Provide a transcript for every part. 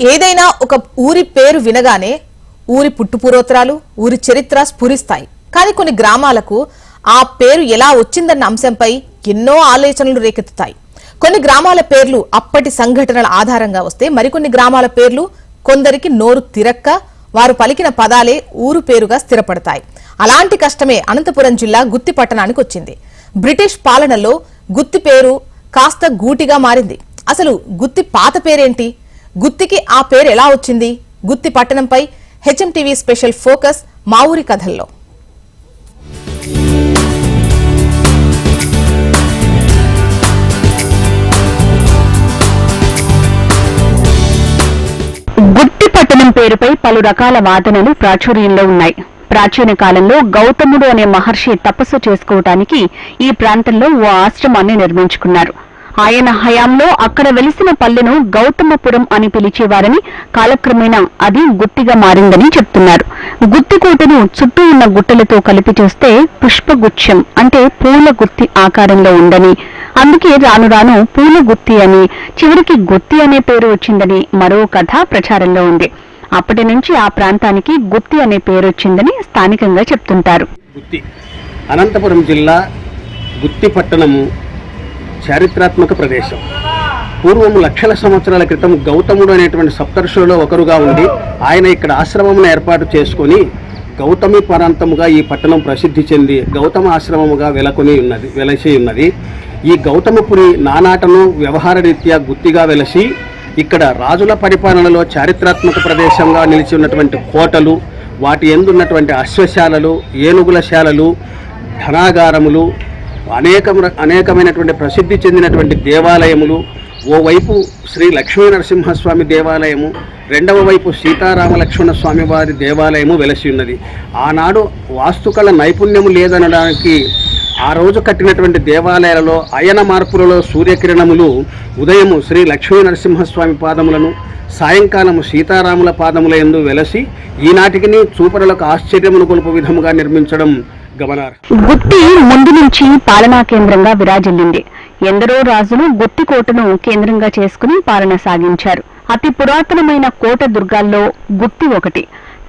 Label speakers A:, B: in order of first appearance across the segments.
A: ఏదైనా ఒక ఊరి పేరు వినగానే ఊరి పుట్టుపూర్వోత్తరాలు ఊరి చరిత్ర స్ఫురిస్తాయి. కానీ కొన్ని గ్రామాలకు ఆ పేరు ఎలా వచ్చిందన్న అంశంపై ఎన్నో ఆలోచనలు రేకెత్తుతాయి. కొన్ని గ్రామాల పేర్లు అప్పటి సంఘటనల ఆధారంగా వస్తే మరికొన్ని గ్రామాల పేర్లు కొందరికి నోరు తిరక్క వారు పలికిన పదాలే ఊరు పేరుగా స్థిరపడతాయి. అలాంటి కష్టమే అనంతపురం జిల్లా గుత్తి పట్టణానికి వచ్చింది. బ్రిటిష్ పాలనలో గుత్తి పేరు కాస్త గూటిగా మారింది. అసలు గుత్తి పాత పేరేంటి? గుత్తికి ఆ పేరు ఎలా వచ్చింది? గుత్తి పట్టణంపై హెచ్ఎంటీవీ స్పెషల్ ఫోకస్ మా ఊరి కథల్లో.
B: గుట్టి పట్టణం పేరుపై పలు రకాల వాదనలు ప్రాచుర్యంలో ఉన్నాయి. ప్రాచీన కాలంలో గౌతముడు అనే మహర్షి తపస్సు చేసుకోవటానికి ఈ ప్రాంతంలో ఓ ఆశ్రమాన్ని నిర్మించుకున్నారు. ఆయన హయాంలో అక్కడ వెలిసిన పల్లెను గౌతమపురం అని పిలిచేవారని కాలక్రమేణా అది గుత్తిగా మారిందని చెప్తున్నారు. గుత్తికోటను చుట్టూ ఉన్న గుట్టలతో కలిపి చూస్తే పుష్పగుచ్చం అంటే పూల గుత్తి ఆకారంలో ఉందని. అందుకే రాను రాను పూల గుత్తి అని చివరికి గుత్తి అనే పేరు వచ్చిందని మరో కథ ప్రచారంలో ఉంది. అప్పటి నుంచి ఆ ప్రాంతానికి గుత్తి అనే పేరు వచ్చిందని స్థానికంగా చెప్తుంటారు.
C: గుత్తి. అనంతపురం జిల్లా గుత్తి పట్టణము చారిత్రాత్మక ప్రదేశం. పూర్వం లక్షల సంవత్సరాల క్రితం గౌతముడు అనేటువంటి సప్తర్షులలో ఒకరుగా ఉండి ఆయన ఇక్కడ ఆశ్రమమును ఏర్పాటు చేసుకొని గౌతమి ప్రాంతముగా ఈ పట్టణం ప్రసిద్ధి చెంది గౌతమ ఆశ్రమముగా వెలకొని ఉన్నది వెలసి ఉన్నది. ఈ గౌతమపురి నానాటను వ్యవహార రీత్యా గుత్తిగా వెలసి ఇక్కడ రాజుల పరిపాలనలో చారిత్రాత్మక ప్రదేశంగా నిలిచి ఉన్నటువంటి కోటలు వాటి ఎందున్నటువంటి అశ్వశాలలు ఏనుగుల శాలలు ధనాగారములు అనేక అనేకమైనటువంటి ప్రసిద్ధి చెందినటువంటి దేవాలయములు. ఓవైపు శ్రీ లక్ష్మీ నరసింహస్వామి దేవాలయము రెండవ వైపు సీతారామ లక్ష్మణ స్వామి వారి దేవాలయము వెలసి ఉన్నది. ఆనాడు వాస్తుకళ నైపుణ్యము లేదనడానికి ఆ రోజు కట్టినటువంటి దేవాలయాలలో అయన మార్పులలో సూర్యకిరణములు ఉదయము శ్రీ లక్ష్మీ నరసింహస్వామి పాదములను సాయంకాలము సీతారాముల పాదముల ఎందు వెలసి ఈనాటికి చూపరులకు ఆశ్చర్యమును కొలుపు విధముగా నిర్మించడం
B: గుత్తి ముందు నుంచి పాలనా కేంద్రంగా విరాజిల్లింది. ఎందరో రాజులు గుత్తి కోటను కేంద్రంగా చేసుకుని పాలన సాగించారు. అతి పురాతనమైన కోట దుర్గాల్లో గుత్తి ఒకటి.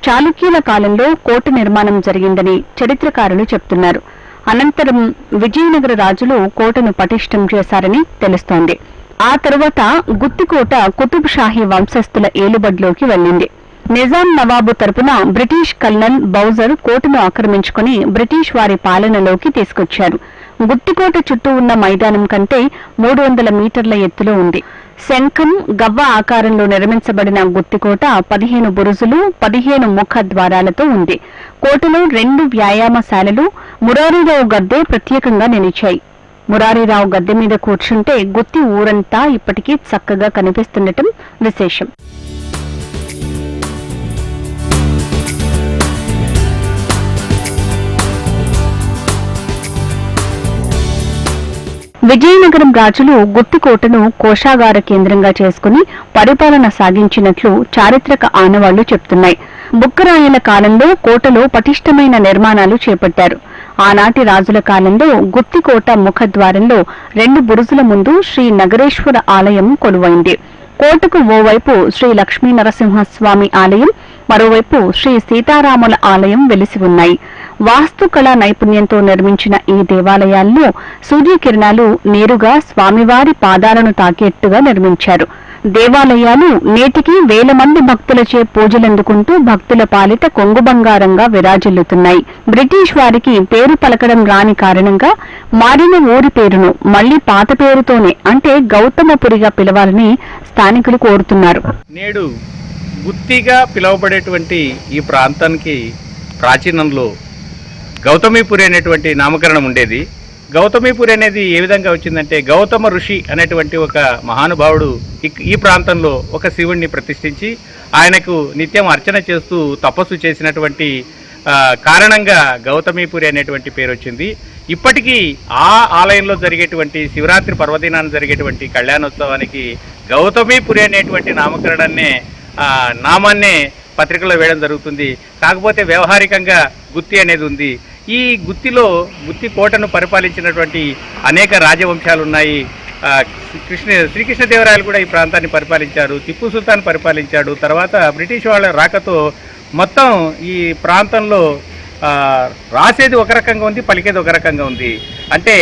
B: చాళుక్యుల కాలంలో కోట నిర్మాణం జరిగిందని చరిత్రకారులు చెప్తున్నారు. అనంతరం విజయనగర రాజులు కోటను పటిష్టం చేశారని తెలుస్తోంది. ఆ తరువాత గుత్తికోట కుతుబ్ షాహీ వంశస్థుల ఏలుబడిలోకి వెళ్ళింది. నిజాం నవాబు తరపున బ్రిటిష్ కల్నల్ బౌజర్ కోటను ఆక్రమించుకుని బ్రిటిష్ వారి పాలనలోకి తీసుకొచ్చారు. గుత్తికోట చుట్టూ ఉన్న మైదానం కంటే మూడు వందల మీటర్ల ఎత్తులో ఉంది. శంఖం గవ్వ ఆకారంలో నిర్మించబడిన గుత్తికోట పదిహేను బురుజులు పదిహేను ముఖ ద్వారాలతో ఉంది. కోటలో రెండు వ్యాయామశాలలు మురారీరావు గద్దె ప్రత్యేకంగా నిలిచాయి. మురారీరావు గద్దె మీద కూర్చుంటే గుత్తి ఊరంతా ఇప్పటికీ చక్కగా కనిపిస్తుండటం విశేషం. విజయనగరం రాజులు గుత్తికోటను కోశాగార కేంద్రంగా చేసుకుని పరిపాలన సాగించినట్లు చారిత్రక ఆనవాళ్ళు చెప్తున్నాయి. బుక్కరాయల కాలంలో కోటలో పటిష్టమైన నిర్మాణాలు చేపట్టారు. ఆనాటి రాజుల కాలంలో గుత్తికోట ముఖద్వారంలో రెండు బురుజుల ముందు శ్రీ నగరేశ్వర ఆలయం కొలువైంది. కోటకు ఓవైపు శ్రీ లక్ష్మీ నరసింహస్వామి ఆలయం మరోవైపు శ్రీ సీతారాముల ఆలయం వెలిసి ఉన్నాయి. వాస్తుకళా నైపుణ్యంతో నిర్మించిన ఈ దేవాలయాల్లో సూర్యకిరణాలు నేరుగా స్వామివారి పాదాలను తాకేట్టుగా నిర్మించారు. దేవాలయాలు నేటికి వేల మంది భక్తులచే పూజలందుకుంటూ భక్తుల పాలిట కొంగు బంగారంగా విరాజిల్లుతున్నాయి. బ్రిటిష్ వారికి పేరు పలకడం రాని కారణంగా మారిన ఊరి పేరును మళ్ళీ పాత పేరుతోనే అంటే గౌతమపురిగా పిలవాలని స్థానికులు కోరుతున్నారు.
D: నేడు గుత్తిగా పిలువబడేటువంటి ఈ ప్రాంతానికి ప్రాచీనంలో గౌతమీపురి అనేటువంటి నామకరణం ఉండేది. గౌతమీపురి అనేది ఏ విధంగా వచ్చిందంటే గౌతమ ఋషి అనేటువంటి ఒక మహానుభావుడు ఈ ప్రాంతంలో ఒక శివుణ్ణి ప్రతిష్ఠించి ఆయనకు నిత్యం అర్చన చేస్తూ తపస్సు చేసినటువంటి కారణంగా గౌతమీపురి అనేటువంటి పేరు వచ్చింది. ఇప్పటికీ ఆ ఆలయంలో జరిగేటువంటి శివరాత్రి పర్వదినాన్ని జరిగేటువంటి కళ్యాణోత్సవానికి గౌతమీపురి అనేటువంటి నామకరణాన్నే నామాన్నే పత్రికలో వేయడం జరుగుతుంది. కాకపోతే వ్యవహారికంగా గుత్తి అనేది ఉంది. ఈ గుత్తిలో గుత్తి కోటను పరిపాలించినటువంటి అనేక రాజవంశాలు ఉన్నాయి కృష్ణ శ్రీకృష్ణదేవరాయలు కూడా ఈ ప్రాంతాన్ని పరిపాలించారు. టిప్పు సుల్తాన్ పరిపాలించాడు. తర్వాత బ్రిటిష్ వాళ్ళ రాకతో మొత్తం ఈ ప్రాంతంలో రాసేది ఒక రకంగా ఉంది పలికేది ఒక రకంగా ఉంది. అంటే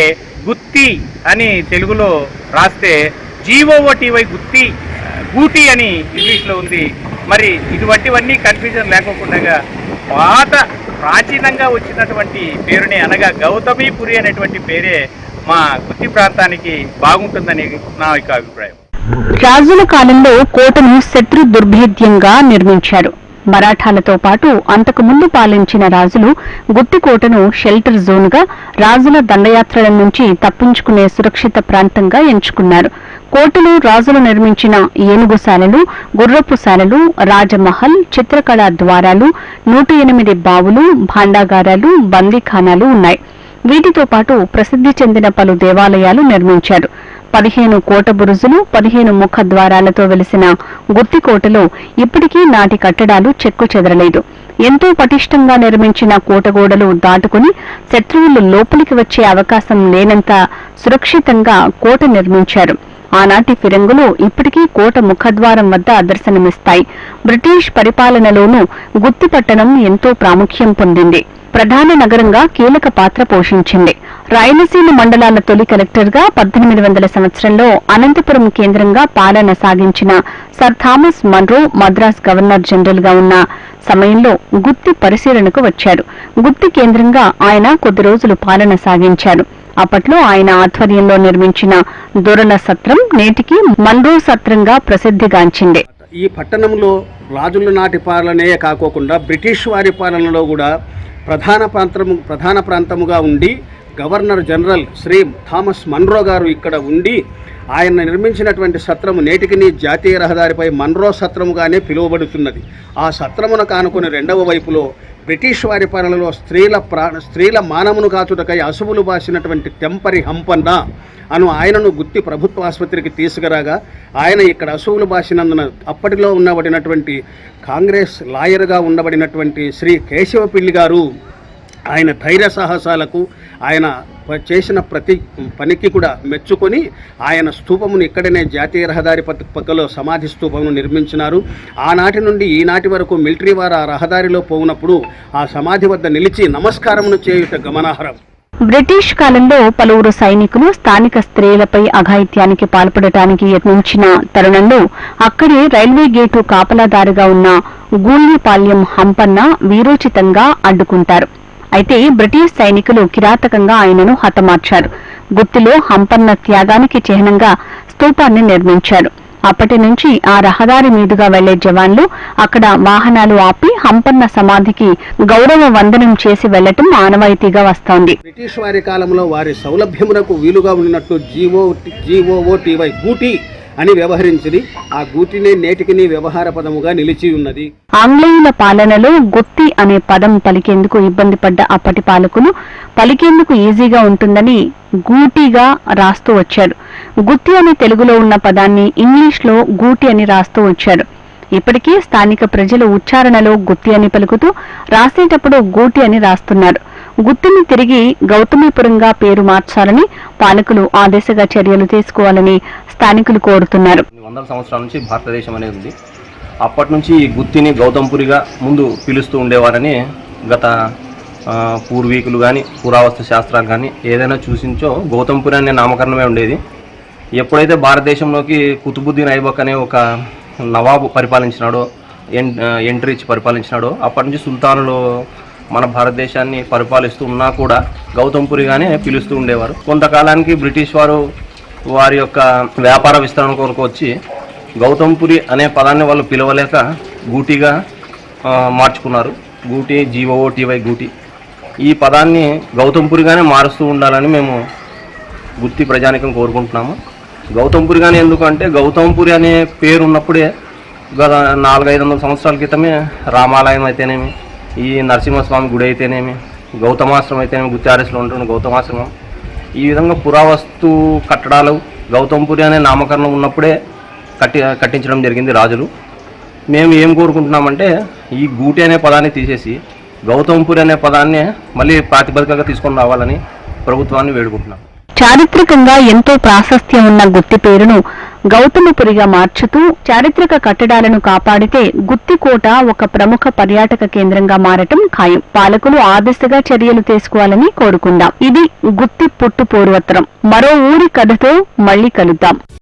D: గుత్తి అని తెలుగులో రాస్తే జీఓఓటీవై గుత్తి ఊటీ అని ఇంగ్లీష్లో ఉంది. మరి ఇటువంటివన్నీ కన్ఫ్యూజన్ లేకోకుండా పాత ప్రాచీనంగా వచ్చినటువంటి పేరుని అనగా గౌతమీపురి అనేటువంటి పేరే మా గుత్తి ప్రాంతానికి బాగుంటుందని నా యొక్క అభిప్రాయం.
B: రాజుల కాలంలో కోటను శత్రు దుర్భేద్యంగా నిర్మించారు. మరాఠాలతో పాటు అంతకు ముందు పాలించిన రాజులు గుత్తికోటను షెల్టర్ జోన్గా రాజుల దండయాత్రల నుంచి తప్పించుకునే సురక్షిత ప్రాంతంగా ఎంచుకున్నారు. కోటలో రాజులు నిర్మించిన ఏనుగుశాలలు గుర్రపుశాలలు రాజమహల్ చిత్రకళా ద్వారాలు నూట ఎనిమిది బావులు భాండాగారాలు బందీఖానాలు ఉన్నాయి. వీటితో పాటు ప్రసిద్ధి చెందిన పలు దేవాలయాలు నిర్మించారు. పదిహేను కోట బురుజులు పదిహేను ముఖ ద్వారాలతో వెలిసిన గుత్తికోటలో ఇప్పటికీ నాటి కట్టడాలు చెక్కు చెదరలేదు. ఎంతో పటిష్టంగా నిర్మించిన కోటగోడలు దాటుకుని శత్రువులు లోపలికి వచ్చే అవకాశం లేనంత సురక్షితంగా కోట నిర్మించారు. ఆనాటి ఫిరంగులు ఇప్పటికీ కోట ముఖద్వారం వద్ద దర్శనమిస్తాయి. బ్రిటిష్ పరిపాలనలోనూ గుత్తిపట్టణం ఎంతో ప్రాముఖ్యం పొందింది. ప్రధాన నగరంగా కీలక పాత్ర పోషించింది. రాయలసీమ మండలాల తొలి కలెక్టర్గా పద్దెనిమిది వందల సంవత్సరంలో అనంతపురం కేంద్రంగా పాలన సాగించిన sir Thomas Munro Madras governor జనరల్గా ఉన్న సమయంలో గుత్తి పరిశీలనకు వచ్చారు. గుత్తి కేంద్రంగా ఆయన కొద్ది రోజులు పాలన సాగించారు. అప్పట్లో ఆయన ఆధ్వర్యంలో నిర్మించిన దొరల సత్రం నేటికి మన్రో సత్రంగా ప్రసిద్ధిగాంచింది.
C: ఈ పట్టణంలో రాజుల నాటి పాలనే కాకోకుండా బ్రిటిష్ వారి పాలనలో కూడా ప్రధాన ప్రాంతము ప్రధాన ప్రాంతముగా ఉండి governor general Shri Thomas Munro గారు ఇక్కడ ఉండి ఆయన నిర్మించినటువంటి సత్రము నేటికిని జాతీయ రహదారిపై మన్రో సత్రముగానే పిలువబడుతున్నది. ఆ సత్రమును కానుకొని రెండవ వైపులో బ్రిటిష్ వారి పాలనలో స్త్రీల ప్రాణ స్త్రీల మానమును కాచుటకై అసువులు బాసినటువంటి తెంపరి హంపన్న అను ఆయనను గుత్తి ప్రభుత్వ ఆసుపత్రికి తీసుకురాగా ఆయన ఇక్కడ అసువులు బాసినందున అప్పటిలో ఉండబడినటువంటి కాంగ్రెస్ లాయర్గా ఉండబడినటువంటి శ్రీ కేశవపిల్లి గారు ఆయన ధైర్య సాహసాలకు ఆయన చేసిన ప్రతి పనికి కూడా మెచ్చుకొని ఆయన స్తూపమును ఇక్కడనే జాతీయ రహదారి పక్కలో సమాధి స్తూపమును నిర్మించినారు. ఆనాటి నుండి ఈనాటి వరకు మిలిటరీ వారు ఆ రహదారిలో పోవునప్పుడు ఆ సమాధి వద్ద నిలిచి నమస్కారమును చేయుట గమనార్హం.
B: బ్రిటిష్ కాలంలో పలువురు సైనికులు స్థానిక స్త్రీలపై అఘాయిత్యానికి పాల్పడటానికి యత్నించిన తరుణంలో అక్కడే రైల్వే గేటు కాపలాదారుగా ఉన్న గూళ్యపాల్యం హంపన్న వీరోచితంగా అడ్డుకుంటారు. అయితే బ్రిటిష్ సైనికులు కిరాతకంగా ఆయనను హతమార్చారు. గుత్తిలో హంపన్న త్యాగానికి చిహ్నంగా స్తూపాన్ని నిర్మించారు. అప్పటి నుంచి ఆ రహదారి మీదుగా వెళ్ళే జవాన్లు అక్కడ వాహనాలు ఆపి హంపన్న సమాధికి గౌరవ వందనం చేసి వెళ్ళటం ఆనవాయితీగా వస్తోంది.
C: బ్రిటిష్ వారి కాలంలో వారి సౌలభ్యమునకు వీలుగా ఉన్నట్లు జీవో జీఓఓటీవై అని వ్యవహరించింది. ఆ గుత్తినే నేటికిని వ్యవహార పదముగా నిలిచి ఉన్నది.
B: ఆంగ్లేయుల పాలనలో గుత్తి అనే పదం పలికేందుకు ఇబ్బంది పడ్డ అప్పటి పాలకులు పలికేందుకు ఈజీగా ఉంటుందని గూటిగా రాస్తూ వచ్చారు. గుత్తి అనే తెలుగులో ఉన్న పదాన్ని ఇంగ్లీష్లో గూటి అని రాస్తూ వచ్చారు. ఇప్పటికీ స్థానిక ప్రజలు ఉచ్చారణలో గుత్తి అని పలుకుతూ రాసేటప్పుడు గూటి అని రాస్తున్నారు. గుత్తిని తిరిగి గౌతమీపురంగా పేరు మార్చాలని పాలకులు ఆ దిశగా చర్యలు తీసుకోవాలని స్థానికులు కోరుతున్నారు.
E: వందల సంవత్సరాల నుంచి భారతదేశం అనేది ఉంది. అప్పటి నుంచి ఈ గుత్తిని గౌతమ్పురిగా ముందు పిలుస్తూ ఉండేవారని గత పూర్వీకులు కానీ పురావస్తు శాస్త్రాలు కానీ ఏదైనా చూసించో గౌతమ్పురి అనే నామకరణమే ఉండేది. ఎప్పుడైతే భారతదేశంలోకి కుతుబుద్దీన్ ఐబక్ అనే ఒక నవాబు పరిపాలించినాడో ఎన్ ఎంట్రీ ఇచ్చి పరిపాలించినాడో అప్పటి నుంచి సుల్తానులు మన భారతదేశాన్ని పరిపాలిస్తూ ఉన్నా కూడా గౌతంపురిగానే పిలుస్తూ ఉండేవారు. కొంతకాలానికి బ్రిటిష్ వారు వారి యొక్క వ్యాపార విస్తరణ కొరకు వచ్చి గౌతమ్పురి అనే పదాన్ని వాళ్ళు పిలవలేక గూటిగా మార్చుకున్నారు. గూటి జీఓఓటీవై గూటి. ఈ పదాన్ని గౌతంపురిగానే మారుస్తూ ఉండాలని మేము గుర్తి ప్రజానికం కోరుకుంటున్నాము. గౌతంపురిగానే ఎందుకంటే గౌతమ్పురి అనే పేరు ఉన్నప్పుడే గత నాలుగైదు వందల సంవత్సరాల క్రితమే రామాలయం అయితేనేమి ఈ నరసింహస్వామి గుడి అయితేనేమి గౌతమాశ్రమం అయితేనేమి గుత్తి ఆర్ఎస్లో ఉంటున్న గౌతమాశ్రమం ఈ విధంగా పురావస్తు కట్టడాలు గౌతమ్పురి అనే నామకరణం ఉన్నప్పుడే కట్టి కట్టించడం జరిగింది రాజులు. మేము ఏం కోరుకుంటున్నామంటే ఈ గూటి అనే పదాన్ని తీసేసి గౌతమ్పురి అనే పదాన్ని మళ్ళీ ప్రాతిపదికగా తీసుకొని రావాలని ప్రభుత్వాన్ని వేడుకుంటున్నాం.
B: చారిత్రకంగా ఎంతో ప్రాశస్త్యం ఉన్న గుత్తి పేరును గౌతమపురిగా మార్చుతూ చారిత్రక కట్టడాలను కాపాడితే గుత్తికోట ఒక ప్రముఖ పర్యాటక కేంద్రంగా మారటం ఖాయం. పాలకులు ఆ దిశగా చర్యలు తీసుకోవాలని కోరుకుందాం. ఇది గుత్తి పుట్టు పూర్వత్రం మరో ఊరి కథతో మళ్ళీ కలుద్దాం.